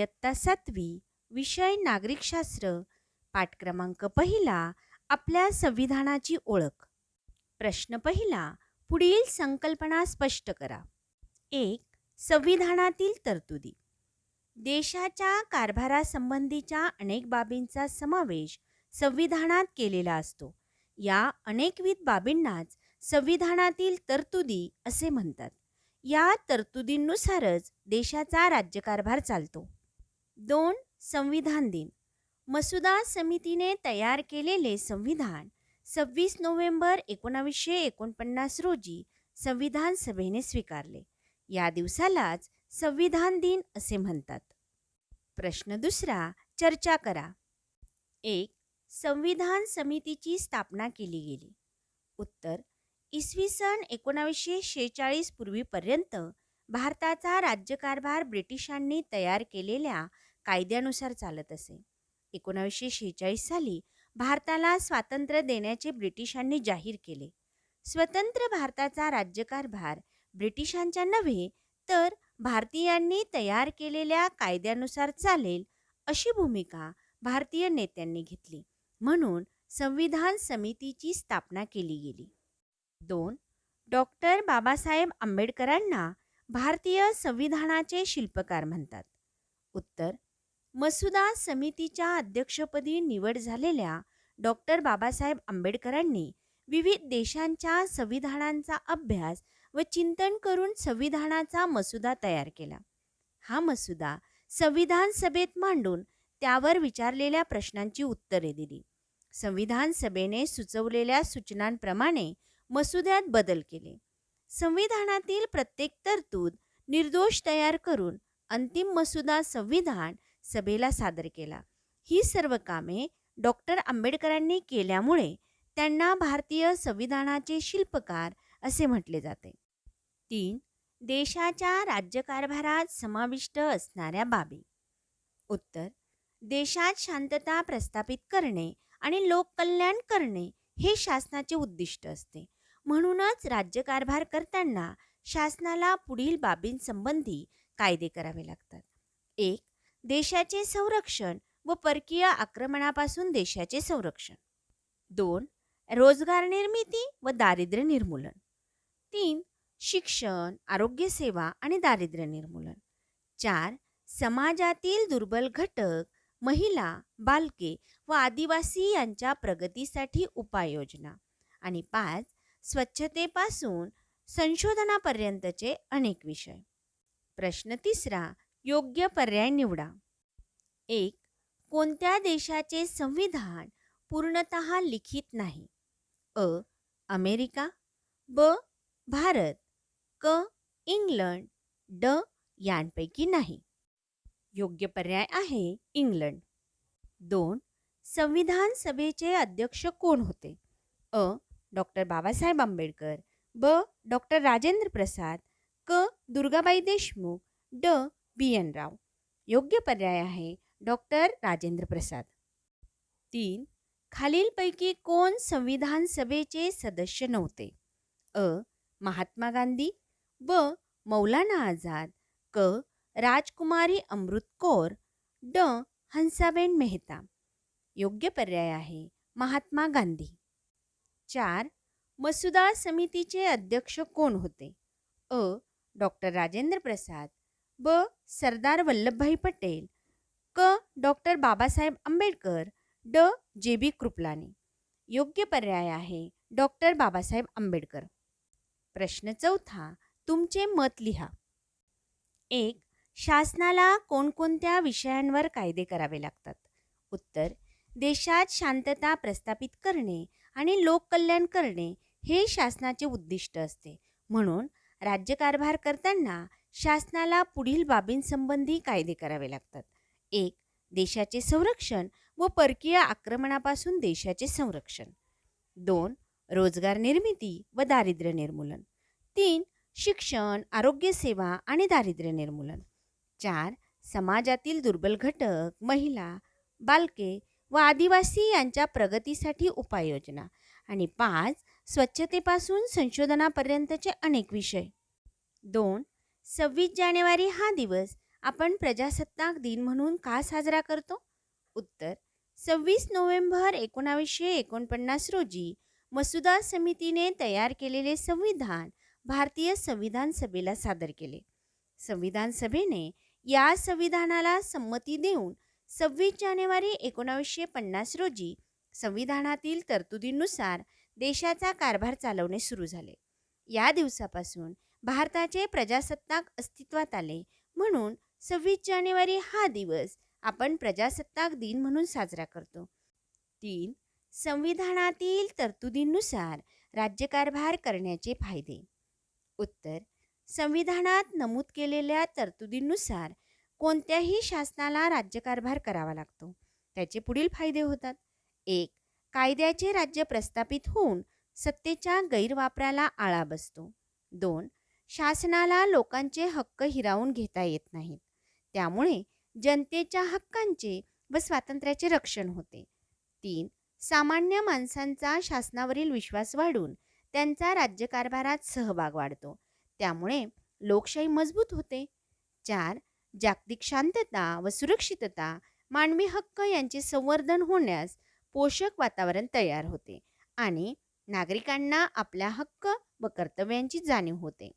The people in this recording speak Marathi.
इयत्ता सातवी विषय नागरिकशास्त्र पाठ क्रमांक पहिला आपल्या संविधानाची ओळख. प्रश्न पहिला पुढील संकल्पना स्पष्ट करा. एक संविधानातील तरतुदी. देशाच्या कारभारासंबंधीच्या अनेक बाबींचा समावेश संविधानात केलेला असतो. या अनेकविध बाबींनाच संविधानातील तरतुदी असे म्हणतात. या तरतुदींनुसारच देशाचा राज्यकारभार चालतो. दोन संविधान दिन. मसुदा समितीने तयार केलेले संविधान सव्वीस नोव्हेंबर एकोणावीसशे एकोणपन्नास रोजी संविधान सभेने स्वीकारले. या दिवसालाच संविधान दिन असे म्हणतात. प्रश्न दुसरा चर्चा करा. एक संविधान समितीची स्थापना केली गेली. उत्तर इसवी सन एकोणावीसशे शेहेचाळीस पूर्वीपर्यंत भारताचा राज्यकारभार ब्रिटिशांनी तयार केलेल्या कायद्यानुसार चालत असे. एकोणावीसशे शेहेचाळीस साली भारताला स्वातंत्र्य देण्याचे ब्रिटिशांनी जाहीर केले. स्वतंत्र भारताचा राज्यकारभार ब्रिटिशांच्या नव्हे तर भारतीयांनी तयार केलेल्या कायद्यानुसार चालेल अशी भूमिका भारतीय नेत्यांनी घेतली. म्हणून संविधान समितीची स्थापना केली गेली. दोन. डॉक्टर बाबासाहेब आंबेडकरांना भारतीय संविधानाचे शिल्पकार म्हणतात. उत्तर. मसुदा समितीच्या अध्यक्षपदी निवड झालेल्या डॉक्टर बाबासाहेब आंबेडकरांनी विविध देशांच्या संविधानांचा अभ्यास व चिंतन करून संविधानाचा मसुदा तयार केला. हा मसुदा संविधान सभेत मांडून त्यावर विचारलेल्या प्रश्नांची उत्तरे दिली. संविधान सभेने सुचवलेल्या सूचनांप्रमाणे मसुद्यात बदल केले. संविधानातील प्रत्येक तरतूद निर्दोष तयार करून अंतिम मसुदा संविधान सभेला सादर केला. ही सर्व कामे डॉक्टर आंबेडकरांनी केल्यामुळे त्यांना भारतीय संविधानाचे शिल्पकार असे म्हटले जाते. तीन देशाच्या राज्यकारभारात समाविष्ट असणाऱ्या बाबी. उत्तर देशात शांतता प्रस्थापित करणे आणि लोककल्याण करणे हे शासनाचे उद्दिष्ट असते. म्हणूनच राज्यकारभार करताना शासनाला पुढील बाबींसंबंधी कायदे करावे लागतात. एक देशाचे संरक्षण व परकीय आक्रमणापासून देशाचे संरक्षण. दोन रोजगार निर्मिती व दारिद्र्य निर्मूलन. तीन शिक्षण आरोग्यसेवा आणि दारिद्र्य निर्मूलन. चार समाजातील दुर्बल घटक महिला बालके व आदिवासी यांच्या प्रगतीसाठी उपाययोजना. आणि पाच स्वच्छतेपासून संशोधनापर्यंतचे अनेक विषय. प्रश्न तिसरा योग्य पर्याय निवडा. एक कोणत्या देशाचे संविधान पूर्णत लिखित नाही? अ अमेरिका ब भारत क इंग्लंड ड यांपैकी नाही. योग्य पर्याय आहे इंग्लंड. दोन संविधान सभेचे अध्यक्ष कोण होते? अ डॉक्टर बाबासाहेब आंबेडकर ब डॉक्टर राजेंद्र प्रसाद क दुर्गाबाई देशमुख ड बी एन राव. योग्य पर्याय आहे डॉक्टर राजेंद्र प्रसाद. तीन खालीलपैकी कोण संविधान सभेचे सदस्य नव्हते? अ. महात्मा गांधी ब. मौलाना आझाद क. राजकुमारी अमृत कौर ड. हंसाबेन मेहता. योग्य पर्याय आहे महात्मा गांधी. चार मसुदा समितीचे अध्यक्ष कोण होते? अ. डॉक्टर राजेंद्र प्रसाद ब सरदार वल्लभभाई पटेल क. डॉक्टर बाबासाहेब आंबेडकर ड. जे. बी. कृपलानी. योग्य पर्याय आहे डॉक्टर बाबासाहेब आंबेडकर. प्रश्न चौथा तुमचे मत लिहा. एक शासनाला कोणकोणत्या विषयांवर कायदे करावे लागतात? उत्तर देशात शांतता प्रस्थापित करणे आणि लोककल्याण करणे हे शासनाचे उद्दिष्ट असते. म्हणून राज्यकारभार करताना शासनाला पुढील बाबींसंबंधी कायदे करावे लागतात. एक देशाचे संरक्षण व परकीय आक्रमणापासून देशाचे संरक्षण. दोन रोजगार निर्मिती व दारिद्र्य निर्मूलन. तीन शिक्षण आरोग्यसेवा आणि दारिद्र्य निर्मूलन. चार समाजातील दुर्बल घटक महिला बालके व आदिवासी यांच्या प्रगतीसाठी उपाययोजना. आणि पाच स्वच्छतेपासून संशोधनापर्यंतचे अनेक विषय. दोन सव्वीस जानेवारी हा दिवस आपण प्रजासत्ताक दिन म्हणून का साजरा करतो? उत्तर सव्वीस नोव्हेंबर एकोणावीसशे एकोणपन्नास रोजी मसुदा समितीने तयार केलेले संविधान भारतीय संविधान सभेला सादर केले. संविधान सभेने या संविधानाला संमती देऊन सव्वीस जानेवारी एकोणावीसशे पन्नास रोजी संविधानातील तरतुदींनुसार देशाचा कारभार चालवणे सुरू झाले. या दिवसापासून भारताचे प्रजासत्ताक अस्तित्वात आले. म्हणून सव्वीस जानेवारी हा दिवस आपण प्रजासत्ताक दिन म्हणून साजरा करतो. तीन संविधानातील तरतुदींनुसार राज्यकारभार करण्याचे फायदे. उत्तर संविधानात नमूद केलेल्या तरतुदींनुसार कोणत्याही शासनाला राज्यकारभार करावा लागतो. त्याचे पुढील फायदे होतात. एक कायद्याचे राज्य प्रस्थापित होऊन सत्तेच्या गैरवापराला आळा बसतो. दोन शासनाला लोकांचे हक्क हिरावून घेता येत नाहीत. त्यामुळे जनतेच्या हक्कांचे व स्वातंत्र्याचे रक्षण होते. तीन सामान्य माणसांचा शासनावरील विश्वास वाढून त्यांचा राज्यकारभारात सहभाग वाढतो. त्यामुळे लोकशाही मजबूत होते. चार जागतिक शांतता व सुरक्षितता मानवी हक्क यांचे संवर्धन होण्यास पोषक वातावरण तयार होते आणि नागरिकांना आपल्या हक्क व कर्तव्यांची जाणीव होते.